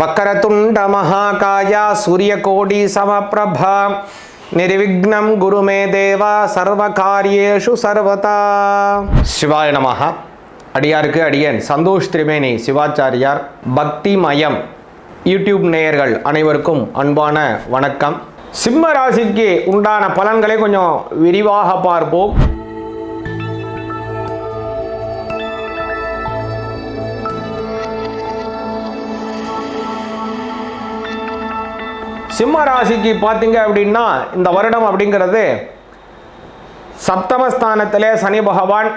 வக்கரதுண்ட மகாகாயா சூரியகோடி சமப்பிரபா. நிர்விக்னம் குருமே தேவா சர்வ காரியேஷு சர்வதா. சிவாய நமகா அடியாருக்கு அடியன். சந்தோஷ் திரிவேணி சிவாச்சாரியார். பக்தி மயம் யூடியூப் நேயர்கள் அனைவருக்கும் அன்பான வணக்கம். சிம்ம ராசிக்கு உண்டான பலன்களை கொஞ்சம் விரிவாக பார்ப்போம். சிம்ம ராசிக்கு பார்த்தீங்க அப்படின்னா இந்த வருடம் அப்படிங்கிறது சப்தமஸ்தானத்திலே சனி பகவான்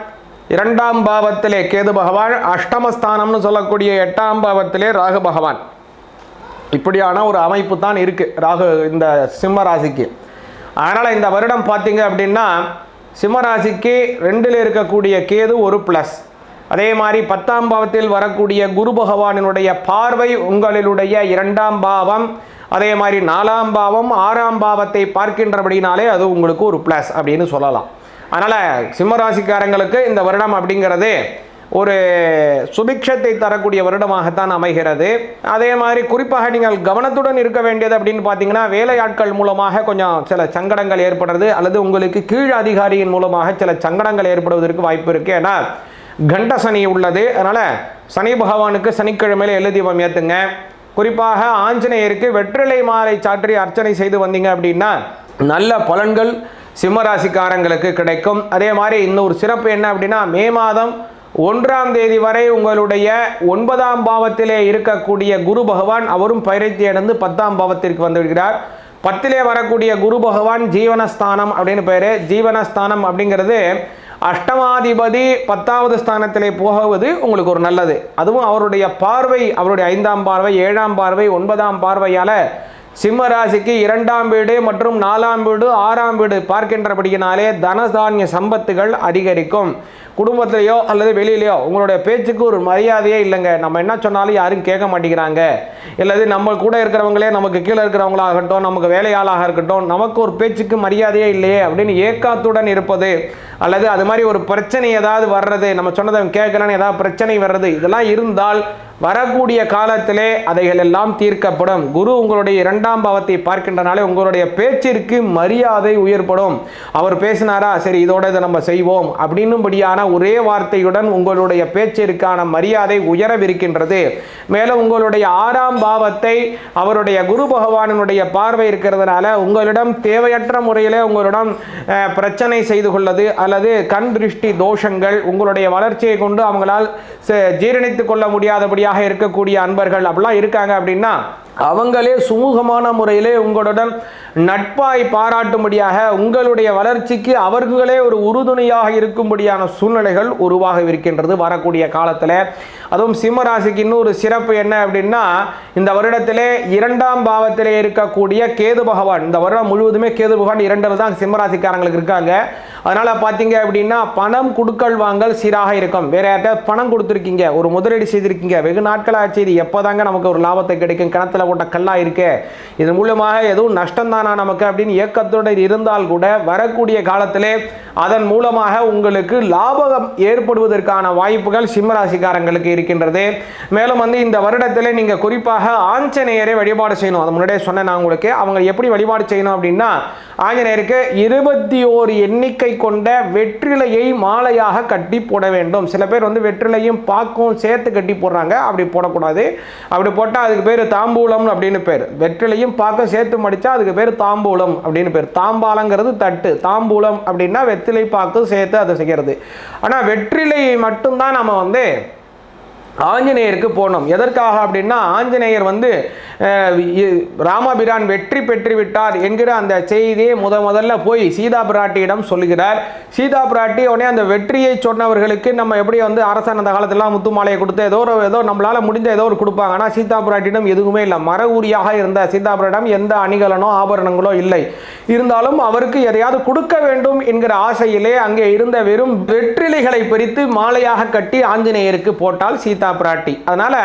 இரண்டாம் பாவத்திலே கேது பகவான் அஷ்டமஸ்தானம்னு சொல்லக்கூடிய எட்டாம் பாவத்திலே ராகு பகவான். இப்படியான ஒரு அமைப்பு தான் இருக்குது ராகு இந்த சிம்ம ராசிக்கு. அதனால் இந்த வருடம் பார்த்தீங்க அப்படின்னா சிம்ம ராசிக்கு ரெண்டில் இருக்கக்கூடிய கேது ஒரு ப்ளஸ் அதே மாதிரி பத்தாம் பாவத்தில் வரக்கூடிய குரு பகவானினுடைய பார்வை உங்களினுடைய இரண்டாம் பாவம் அதே மாதிரி நாலாம் பாவம் ஆறாம் பாவத்தை பார்க்கின்றபடினாலே அது உங்களுக்கு ஒரு ப்ளஸ் அப்படின்னு சொல்லலாம். அதனால் சிம்மராசிக்காரங்களுக்கு இந்த வருடம் அப்படிங்கிறது ஒரு சுபிக்ஷத்தை தரக்கூடிய வருடமாகத்தான் அமைகிறது. அதே மாதிரி குறிப்பாக நீங்கள் கவனத்துடன் இருக்க வேண்டியது அப்படின்னு பார்த்தீங்கன்னா வேலையாட்கள் மூலமாக கொஞ்சம் சில சங்கடங்கள் ஏற்படுறது அல்லது உங்களுக்கு கீழ் அதிகாரியின் மூலமாக சில சங்கடங்கள் ஏற்படுவதற்கு வாய்ப்பு இருக்குது ஏன்னா கண்ட சனி உள்ளது. அதனால் சனி பகவானுக்கு சனிக்கிழமையில எழுதி ஏற்றுங்க குறிப்பாக ஆஞ்சநேயருக்கு வெற்றிலை மாலை சாற்றி அர்ச்சனை செய்து வந்தீங்க அப்படின்னா நல்ல பலன்கள் சிம்மராசிக்காரங்களுக்கு கிடைக்கும். அதே மாதிரி இன்னொரு சிறப்பு என்ன அப்படின்னா மே மாதம் ஒன்றாம் தேதி வரை உங்களுடைய ஒன்பதாம் பாவத்திலே இருக்கக்கூடிய குரு பகவான் அவரும் பயிற்சி அடைந்து பத்தாம் பாவத்திற்கு வந்துவிடுகிறார் பத்திலே வரக்கூடிய குரு பகவான் ஜீவனஸ்தானம் அப்படின்னு பேர். ஜீவனஸ்தானம் அப்படிங்கிறது அஷ்டமாதிபதி பத்தாவது ஸ்தானத்திலே போகவது உங்களுக்கு ஒரு நல்லது. அதுவும் அவருடைய பார்வை அவருடைய ஐந்தாம் பார்வை ஏழாம் பார்வை ஒன்பதாம் பார்வையால் சிம்ம ராசிக்கு இரண்டாம் வீடு மற்றும் நாலாம் வீடு ஆறாம் வீடு பார்க்கின்றபடியினாலே தனதானிய சம்பத்துகள் அதிகரிக்கும். குடும்பத்திலேயோ அல்லது வெளியிலையோ உங்களுடைய பேச்சுக்கு ஒரு மரியாதையே இல்லைங்க. நம்ம என்ன சொன்னாலும் யாரும் கேட்க மாட்டேங்கிறாங்க. இல்லது நம்ம கூட இருக்கிறவங்களே நமக்கு கீழே இருக்கிறவங்களாகட்டும் நமக்கு வேலையாளாக இருக்கட்டும் நமக்கு ஒரு பேச்சுக்கு மரியாதையே இல்லையே அப்படின்னு ஏக்காத்துடன் இருப்பது அல்லது அது மாதிரி ஒரு பிரச்சனை ஏதாவது வர்றது நம்ம சொன்னதை கேட்கலன்னு ஏதாவது பிரச்சனை வர்றது இதெல்லாம் இருந்தால் வரக்கூடிய காலத்திலே அதைகள் எல்லாம் தீர்க்கப்படும். குரு உங்களுடைய இரண்டாம் பாவத்தை பார்க்கின்றனாலே உங்களுடைய பேச்சிற்கு மரியாதை உயர்படும். அவர் பேசினாரா? சரி இதோட இதை நம்ம செய்வோம். அப்படின்னும்படியான ஒரே வார்த்தையுடன் உங்களுடைய பேச்சிற்கான மரியாதை உயரவிருக்கின்றது. மேலும் உங்களுடைய ஆறாம் பாவத்தை அவருடைய குரு பகவானினுடைய பார்வை இருக்கிறதுனால உங்களிடம் தேவையற்ற முறையிலே உங்களிடம் பிரச்சனை செய்து கொள்ளது அல்லது கண் திருஷ்டி தோஷங்கள் உங்களுடைய வளர்ச்சியை கொண்டு அவங்களால் ச- ஜீரணித்துக் கொள்ள முடியாதபடியாக இருக்கக்கூடிய அன்பர்கள் அப்படிலாம் இருக்காங்க அப்படின்னா அவங்களே சுமூகமான முறையிலே உங்களுடன் நட்பாய் பாராட்டும்படியாக உங்களுடைய வளர்ச்சிக்கு அவர்களே ஒரு உறுதுணையாக இருக்கும்படியான சூழ்நிலைகள் உருவாகவிருக்கின்றது வரக்கூடிய காலத்தில். அதுவும் சிம்மராசிக்கு இன்னொரு சிறப்பு என்ன அப்படின்னா இந்த வருடத்திலே இரண்டாம் பாவத்திலே இருக்கக்கூடிய கேது பகவான். இந்த வருடம் முழுவதுமே கேது பகவான் இரண்டில் தான் சிம்மராசிக்காரங்களுக்கு இருக்காங்க. அதனால் பார்த்தீங்க அப்படின்னா பணம் கொடுக்கல் வாங்கல் சீராக இருக்கும். வேற யார்கிட்ட பணம் கொடுத்துருக்கீங்க ஒரு முதலீடு செய்திருக்கீங்க வெகு நாட்களாக செய்து எப்போதாங்க நமக்கு ஒரு லாபத்தை கிடைக்கும்? கிணத்துல போட்ட கல்லாக இருக்கே. இதன் மூலமாக எதுவும் நஷ்டம்தானா நமக்கு அப்படின்னு இயக்கத்துடன் இருந்தால் கூட வரக்கூடிய காலத்திலே அதன் மூலமாக உங்களுக்கு லாபகம் ஏற்படுவதற்கான வாய்ப்புகள் சிம்மராசிக்காரங்களுக்கு இருக்கின்றது. மேலும் வந்து இந்த வருடத்தில் நீங்கள் குறிப்பாக ஆஞ்சநேயரை வழிபாடு செய்யணும். அது முன்னாடியே சொன்னேன் நான் உங்களுக்கு. அவங்க எப்படி வழிபாடு செய்யணும் அப்படின்னா ஆஞ்சநேயருக்கு இருபத்தி ஓரு எண்ணிக்கை கொண்ட வெற்றிலையை மாலையாக கட்டி போட வேண்டும். சில பேர் வந்து வெற்றிலையும் பாக்கும் சேர்த்து கட்டி போடுறாங்க. அப்படி போடக்கூடாது. அப்படி போட்டால் அதுக்கு பேர் தாம்பூல தாம்பூலம் அப்படின்னு பேர். வெற்றிலையும் பார்க்க சேர்த்து மடித்தா அதுக்கு பேர் தாம்பூலம் அப்படின்னு பேர். தாம்பாலங்கிறது தட்டு. தாம்பூலம் அப்படின்னா வெற்றிலை பாக்கு சேர்த்து அதை செய்கிறது ஆனால் வெற்றிலை மட்டும்தான் நம்ம வந்து ஆஞ்சநேயருக்கு போனோம் எதற்காக அப்படின்னா ஆஞ்சநேயர் வந்து ராமபிரான் வெற்றி பெற்று விட்டார் என்கிற அந்த செய்தியை முத முதல்ல போய் சீதா பிராட்டியிடம் சொல்கிறார் சீதா பிராட்டி உடனே அந்த வெற்றியை சொன்னவர்களுக்கு நம்ம எப்படி வந்து அரசன் அந்த காலத்திலாம் முத்து மாலையை கொடுத்து ஏதோ ஒரு ஏதோ நம்மளால் முடிஞ்ச ஏதோ ஒரு கொடுப்பாங்க. ஆனால் சீதா பிராட்டியிடம் எதுவுமே இல்லை. மர ஊரியாக இருந்த சீதா பிராட்டிடம் எந்த அணிகலனோ ஆபரணங்களோ இல்லை. இருந்தாலும் அவருக்கு எதையாவது கொடுக்க வேண்டும் என்கிற ஆசையிலே அங்கே இருந்த வெறும் வெற்றிலைகளை பிரித்து மாலையாக கட்டி ஆஞ்சநேயருக்கு போட்டால் சீதா சீதா பிராட்டி. அதனால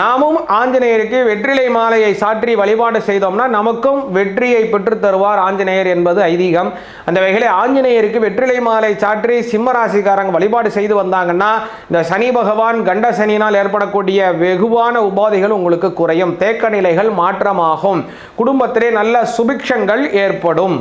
நாமும் ஆஞ்சநேயருக்கு வெற்றிலை மாலையை சாற்றி வழிபாடு செய்தோம்னா நமக்கும் வெற்றியை பெற்று தருவார் ஆஞ்சநேயர் என்பது ஐதீகம். அந்த வகையில் ஆஞ்சநேயருக்கு வெற்றிலை மாலை சாற்றி சிம்ம ராசிக்காரங்க வழிபாடு செய்து வந்தாங்கன்னா இந்த சனி பகவான் கண்ட சனியினால் ஏற்படக்கூடிய வெகுவான உபாதைகள் உங்களுக்கு குறையும். தேக்க நிலைகள் மாற்றமாகும். குடும்பத்திலே நல்ல சுபிக்ஷங்கள் ஏற்படும்.